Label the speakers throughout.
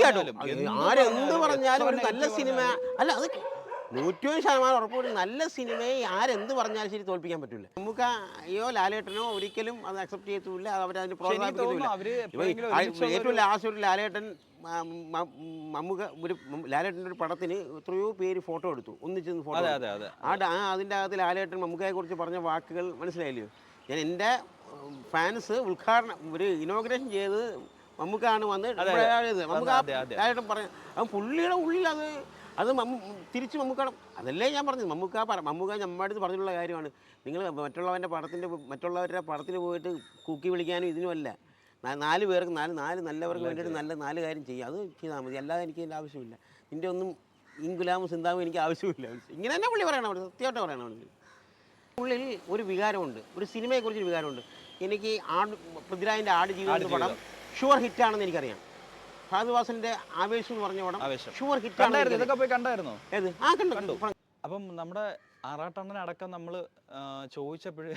Speaker 1: തീർച്ചയായിട്ടും. ആരെന്ത്
Speaker 2: പറഞ്ഞാലും,
Speaker 1: ഒരു നല്ല സിനിമ. അല്ല അത് നൂറ്റിയൊന്ന് ശതമാനം ഉറപ്പൊരു നല്ല സിനിമയെ ആരെന്ത് പറഞ്ഞാലും ശരി തോൽപ്പിക്കാൻ പറ്റില്ല നമുക്ക് അയ്യോ ലാലേട്ടനോ ഒരിക്കലും അത് അക്സെപ്റ്റ് ചെയ്യത്തില്ല അവരതിന്
Speaker 2: ഒരുമിച്ചുള്ള
Speaker 1: ഏറ്റവും ലാസ്റ്റ് ഒരു ലാലേട്ടൻ മമ്മുക ഒരു ലാലേട്ടന്റെ ഒരു പടത്തിന് എത്രയോ പേര് ഫോട്ടോ എടുത്തു. ഒന്നിച്ചിരുന്ന് ഫോട്ടോ ആ അതിന്റെ അകത്ത് ലാലേട്ടൻ മമ്മൂക്കയെ കുറിച്ച് പറഞ്ഞ വാക്കുകൾ മനസ്സിലായില്ലയോ ഞാൻ എന്റെ ഫാൻസ് ഉദ്ഘാടനം ഒരു ഇനോഗ്രേഷൻ ചെയ്ത് മമ്മൂക്കാണ് വന്ന് നമുക്ക് പറയാം
Speaker 2: അത്.
Speaker 1: പുള്ളിയുടെ ഉള്ളിൽ അത് അത് തിരിച്ച് മമ്മൂക്കാണ്. അതല്ലേ ഞാൻ പറഞ്ഞത്. മമ്മൂക്ക പറ മമ്മൂക്ക നമ്മുടെ അടുത്ത് പറഞ്ഞിട്ടുള്ള കാര്യമാണ്. നിങ്ങൾ മറ്റുള്ളവന്റെ പടത്തിന്റെ മറ്റുള്ളവരുടെ പടത്തിന് പോയിട്ട് കൂക്കി വിളിക്കാനും ഇതിനുമല്ല നാല് പേർക്ക് നാല് നാല് നല്ലവർക്ക് വേണ്ടിയിട്ട് നല്ല നാല് കാര്യം ചെയ്യുക അത് ചെയ്താൽ മതി. അല്ലാതെ എനിക്ക് അതിന്റെ ആവശ്യമില്ല. നിന്റെ ഒന്നും ഇൻഗുലാമും സിന്താമും എനിക്ക് ആവശ്യമില്ല. ഇങ്ങനെ തന്നെ പുള്ളി പറയണം അവിടെ സത്യമായിട്ട് പറയണം അവിടെ ഉള്ളിൽ ഒരു വികാരമുണ്ട്. ഒരു സിനിമയെക്കുറിച്ചൊരു വികാരമുണ്ട്. എനിക്ക് ആട് പൃഥ്വിരാജിന്റെ ആട് ജീവിതം പടം ഷുവർ ഹിറ്റാണെന്ന് എനിക്കറിയാം. ഫാദുവാസന്റെ ആവേശം എന്ന് പറഞ്ഞ പടം
Speaker 2: ആവേശം.
Speaker 1: ഷുവർ
Speaker 2: കണ്ടായിരുന്നു?
Speaker 1: ഹിറ്റാണ്
Speaker 2: ഇതൊക്കെ പോയി കണ്ടായിരുന്നോ?
Speaker 1: ഏത്? ആ കണ്ടു.
Speaker 2: അപ്പം നമ്മുടെ ആറാട്ടണ്ണൻ അടക്കം നമ്മൾ ചോദിച്ചപ്പോഴ്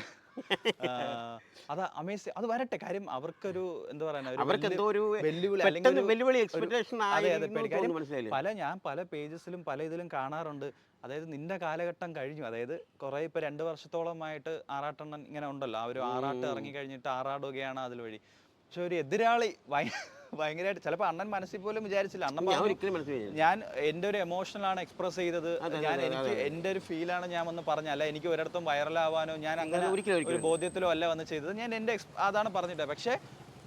Speaker 2: അത് അമേസ് അത് വരട്ടെ. കാര്യം അവർക്കൊരു എന്താ പറയുക
Speaker 1: അവർക്ക് എന്തോ ഒരു
Speaker 2: വെല്ലുവിളി
Speaker 1: പെട്ടെന്ന് വെല്ലുവിളി
Speaker 2: ഒരു-
Speaker 1: എക്സ്പെക്ടേഷൻ
Speaker 2: അതെ, അതെ, പേടി. കാര്യം
Speaker 1: തോന്നുന്നു മനസ്സിലായില്ലേ?
Speaker 2: പല ഞാൻ പല പേജസിലും പല ഇതിലും കാണാറുണ്ട്. അതായത് നിന്റെ കാലഘട്ടം കഴിഞ്ഞു. അതായത് കുറെ ഇപ്പൊ രണ്ട് വർഷത്തോളമായിട്ട് ആറാട്ടെണ്ണൻ ഇങ്ങനെ ഉണ്ടല്ലോ. ആ ഒരു ആറാട്ട് ഇറങ്ങി കഴിഞ്ഞിട്ട് ആറാടുകയാണ് അതിൽ വഴി. പക്ഷെ ഒരു എതിരാളി ഭയ- ഭയങ്കരമായിട്ട് ചിലപ്പോൾ അണ്ണൻ മനസ്സിൽ പോലും വിചാരിച്ചില്ല. അണ്ണൻ
Speaker 1: ഞാൻ
Speaker 2: പറഞ്ഞു, ഞാൻ എന്റെ ഒരു എമോഷനാണ് എക്സ്പ്രസ് ചെയ്തത്. ഞാൻ എനിക്ക് എന്റെ ഒരു ഫീലാണ് ഞാൻ വന്ന് പറഞ്ഞല്ല എനിക്ക് ഒരിടത്തും വൈറലാവാനോ ഞാൻ അങ്ങനെ ഒരു ബോധ്യത്തിലോ അല്ല വന്ന് ചെയ്തത്. ഞാൻ എന്റെ അതാണ് പറഞ്ഞിട്ട് പക്ഷേ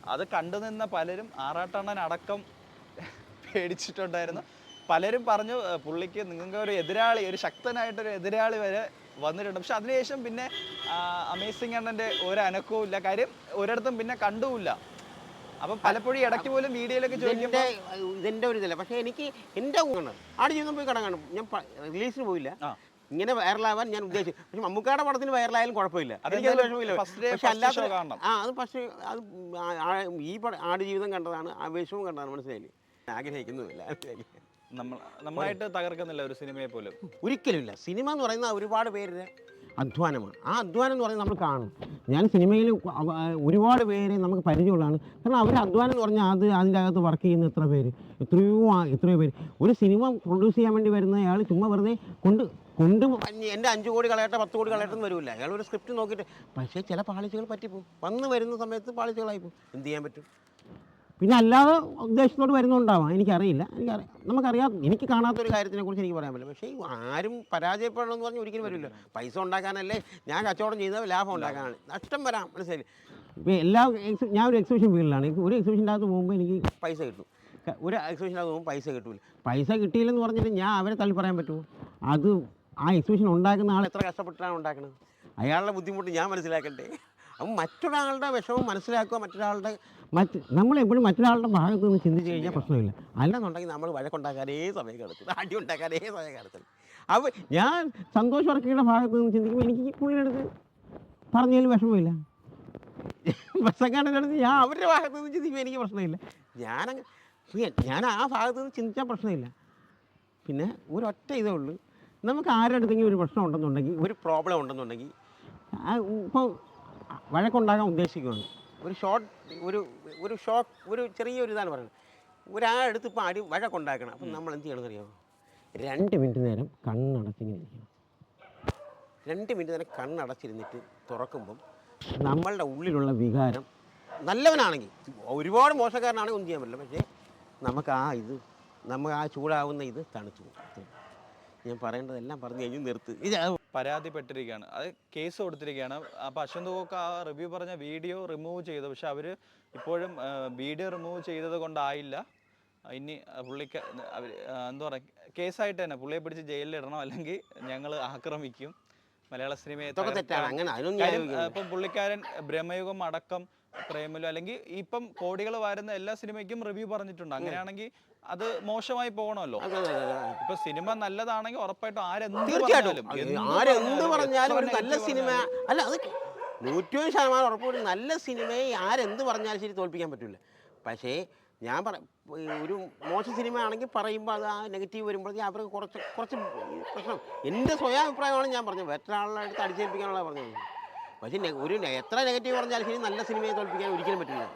Speaker 2: അത് കണ്ടു നിന്ന പലരും ആറാട്ടണ്ണൻ അടക്കം പേടിച്ചിട്ടുണ്ടായിരുന്നു. പലരും പറഞ്ഞു പുള്ളിക്ക് നിങ്ങൾക്ക് ഒരു എതിരാളി ഒരു ശക്തനായിട്ടൊരു എതിരാളി വരെ വന്നിട്ടുണ്ട്. പക്ഷെ അതിനുശേഷം പിന്നെ അമേസിംഗ് അണ്ണന്റെ ഒരു അനക്കവും ഇല്ല. കാര്യം ഒരിടത്തും പിന്നെ കണ്ടുമില്ല. അപ്പം പലപ്പോഴും ഇടയ്ക്ക് പോലും വീഡിയോയിലൊക്കെ ചോദിക്കുമ്പോൾ
Speaker 1: ഇതെന്റെ ഒരു ഇതല്ല പക്ഷേ എനിക്ക് എന്റെ ഊണ് ആട് ജീവിതം പോയി കടങ്ങാണ് കാണും. ഞാൻ റിലീസിന് പോയില്ല. ഇങ്ങനെ വൈറലാവാൻ ഞാൻ ഉദ്ദേശിച്ചു. പക്ഷെ മമ്മൂക്കാടെ പടത്തിന് വൈറലായാലും കുഴപ്പമില്ല. പക്ഷെ അല്ലാത്ത. ആ അത് പക്ഷേ അത് ഈ പടം ആട് ജീവിതം കണ്ടതാണ് ആവേശവും കണ്ടതാണ് മനസ്സിലായില്ലേ? ആഗ്രഹിക്കുന്നുമില്ല.
Speaker 2: നമ്മളായിട്ട് തകർക്കുന്നില്ല ഒരു സിനിമയെ പോലും.
Speaker 1: ഒരിക്കലുമില്ല. സിനിമ എന്ന് പറയുന്ന ഒരുപാട് പേരുടെ അധ്വാനമാണ്. ആ അധ്വാനം എന്ന് പറയുന്നത് നമ്മൾ കാണും. ഞാൻ സിനിമയിൽ ഒരുപാട് പേരെ നമുക്ക് പരിചയമുള്ളതാണ്. കാരണം അവർ അധ്വാനം എന്ന് പറഞ്ഞാൽ അത് അതിന്റെ അകത്ത് വർക്ക് ചെയ്യുന്ന എത്ര പേര്? എത്രയോ എത്രയോ പേര്. ഒരു സിനിമ പ്രൊഡ്യൂസ് ചെയ്യാൻ വേണ്ടി വരുന്ന അയാൾ ചുമ്മാ വെറുതെ കൊണ്ട് കൊണ്ട് എന്റെ അഞ്ച് കോടി കളയട്ടെ പത്ത് കോടി കളയട്ടെ എന്ന് വരില്ല അയാൾ ഒരു സ്ക്രിപ്റ്റ് നോക്കിയിട്ട് പക്ഷേ ചില പാളിച്ചകൾ പറ്റിപ്പോവും. വന്ന് വരുന്ന സമയത്ത് പാളിച്ചകളായി പോകും എന്ത് ചെയ്യാൻ പറ്റും? പിന്നെ അല്ലാതെ ഉദ്ദേശത്തോട് വരുന്നുണ്ടാവാം. എനിക്കറിയില്ല. എനിക്കറിയാം നമുക്കറിയാം. എനിക്ക് കാണാത്തൊരു കാര്യത്തിനെ കുറിച്ച് എനിക്ക് പറയാൻ പറ്റില്ല. പക്ഷേ ആരും പരാജയപ്പെടണമെന്ന് പറഞ്ഞ് ഒരിക്കലും വരില്ല. പൈസ ഉണ്ടാക്കാനല്ലേ ഞാൻ കച്ചവടം ചെയ്തത് ലാഭം ഉണ്ടാക്കാനാണ്. നഷ്ടം വരാം. മനസ്സിലായി ഇപ്പോൾ എല്ലാ ഞാൻ ഒരു എക്സിബിഷൻ ഫീൽഡിലാണ് എനിക്ക് ഒരു എക്സിബിഷന്റെ അകത്ത് പോകുമ്പോൾ എനിക്ക് പൈസ കിട്ടും. ഒരു എക്സിബിഷന്റെ അകത്ത് പോകുമ്പോൾ പൈസ കിട്ടില്ല പൈസ കിട്ടിയില്ലെന്ന് പറഞ്ഞിട്ട് ഞാൻ അവരെ തള്ളി പറയാൻ പറ്റുമോ? അത് ആ എക്സിബിഷൻ ഉണ്ടാക്കുന്ന ആൾ എത്ര കഷ്ടപ്പെട്ടാണ് ഉണ്ടാക്കുന്നത് അയാളുടെ ബുദ്ധിമുട്ട് ഞാൻ മനസ്സിലാക്കണ്ടേ? അപ്പം മറ്റൊരാളുടെ വിഷമം മനസ്സിലാക്കുക മറ്റൊരാളുടെ മറ്റ് നമ്മളെപ്പോഴും മറ്റൊരാളുടെ ഭാഗത്ത് നിന്ന് ചിന്തിച്ച് കഴിഞ്ഞാൽ പ്രശ്നമില്ല. അല്ലെന്നുണ്ടെങ്കിൽ നമ്മൾ വഴക്കുണ്ടാക്കാനേ സമയം കിടക്കും അടി ഉണ്ടാക്കാനേ സമയം കിടക്കും അപ്പോൾ ഞാൻ സന്തോഷ് വർക്കിയുടെ ഭാഗത്ത് നിന്ന് ചിന്തിക്കുമ്പോൾ എനിക്ക് പുള്ളിയെടുത്ത് പറഞ്ഞതിൽ വിഷമമില്ല. ബസ്സക്കാരുടെ അടുത്ത് ഞാൻ അവരുടെ ഭാഗത്ത് നിന്ന് ചിന്തിക്കുമ്പോൾ എനിക്ക് പ്രശ്നമില്ല. ഞാനങ്ങ് ഞാൻ ആ ഭാഗത്ത് നിന്ന് ചിന്തിച്ചാൽ പ്രശ്നമില്ല. പിന്നെ ഒരൊറ്റ ഇതേ ഉള്ളൂ. നമുക്ക് ആരുടെ അടുത്തെങ്കിലും ഒരു പ്രശ്നം ഉണ്ടെന്നുണ്ടെങ്കിൽ ഒരു പ്രോബ്ലം ഉണ്ടെന്നുണ്ടെങ്കിൽ ഇപ്പോൾ വഴക്കുണ്ടാകാൻ ഉദ്ദേശിക്കുന്നത് ഒരു ഷോർട്ട് ഒരു ഒരു ഷോർട്ട് ഒരു ചെറിയൊരു ഇതാണ് പറയുന്നത്. ഒരാളെടുത്ത് ഇപ്പോൾ അടി വഴക്കുണ്ടാക്കണം. അപ്പം നമ്മൾ എന്ത് ചെയ്യണമെന്ന് അറിയാമോ രണ്ട് മിനിറ്റ് നേരം കണ്ണടച്ചിങ്ങനെ ഇരിക്കണം രണ്ട് മിനിറ്റ് നേരം കണ്ണടച്ചിരുന്നിട്ട് തുറക്കുമ്പം നമ്മളുടെ ഉള്ളിലുള്ള വികാരം നല്ലവനാണെങ്കിൽ ഒരുപാട് മോശക്കാരനാണെങ്കിൽ ഒന്നും ചെയ്യാൻ പറ്റില്ല. പക്ഷേ നമുക്ക് ആ ഇത് നമുക്ക് ആ ചൂടാവുന്ന ഇത് തണുത്തു ഞാൻ പറയേണ്ടതെല്ലാം പറഞ്ഞു കഴിഞ്ഞു നിർത്ത്. ഇത്
Speaker 2: പരാതിപ്പെട്ടിരിക്കുകയാണ്. അത് കേസ് കൊടുത്തിരിക്കുകയാണ്. അപ്പോൾ അശ്വന്ത് ഗോക്ക് ആ റിവ്യൂ പറഞ്ഞ വീഡിയോ റിമൂവ് ചെയ്തു. പക്ഷെ അവർ ഇപ്പോഴും വീഡിയോ റിമൂവ് ചെയ്തത് കൊണ്ടായില്ല. ഇനി പുള്ളിക്ക് അവർ എന്താ പറയുക കേസായിട്ട് തന്നെ പുള്ളിയെ പിടിച്ച് ജയിലിൽ ഇടണം. അല്ലെങ്കിൽ ഞങ്ങൾ ആക്രമിക്കും. മലയാള സിനിമയെ ഇപ്പം പുള്ളിക്കാരൻ ബ്രഹ്മയുഗം അടക്കം പ്രേമലു അല്ലെങ്കിൽ ഇപ്പം കോടികൾ വാരുന്ന എല്ലാ സിനിമയ്ക്കും റിവ്യൂ പറഞ്ഞിട്ടുണ്ട്. അങ്ങനെയാണെങ്കിൽ അത് മോശമായി പോകണമല്ലോ. ഇപ്പൊ സിനിമ നല്ലതാണെങ്കിൽ ഉറപ്പായിട്ടും ആരെന്ത്
Speaker 1: തീർച്ചയായിട്ടും. ആരെന്ത്
Speaker 2: പറഞ്ഞാലും,
Speaker 1: ഒരു നല്ല സിനിമ അല്ല അത് നൂറ്റിയൊന്ന് ശതമാനം ഉറപ്പോട് നല്ല സിനിമയെ ആരെന്ത് പറഞ്ഞാലും ശരി തോൽപ്പിക്കാൻ പറ്റില്ല പക്ഷേ ഞാൻ പറ ഒരു മോശം സിനിമ ആണെങ്കിൽ പറയുമ്പോൾ അത് ആ നെഗറ്റീവ് വരുമ്പോഴത്തേക്ക് അവർക്ക് കുറച്ച് കുറച്ച് പ്രശ്നം. എന്റെ സ്വയം അഭിപ്രായമാണ് ഞാൻ പറഞ്ഞത്. മറ്റൊരാളുടെ അടുത്ത് അടിച്ചേൽപ്പിക്കാനുള്ള പറഞ്ഞത്. പക്ഷേ ഒരു എത്ര നെഗറ്റീവ് പറഞ്ഞാലും ശരി നല്ല സിനിമയെ തോൽപ്പിക്കാൻ ഒരിക്കലും പറ്റില്ല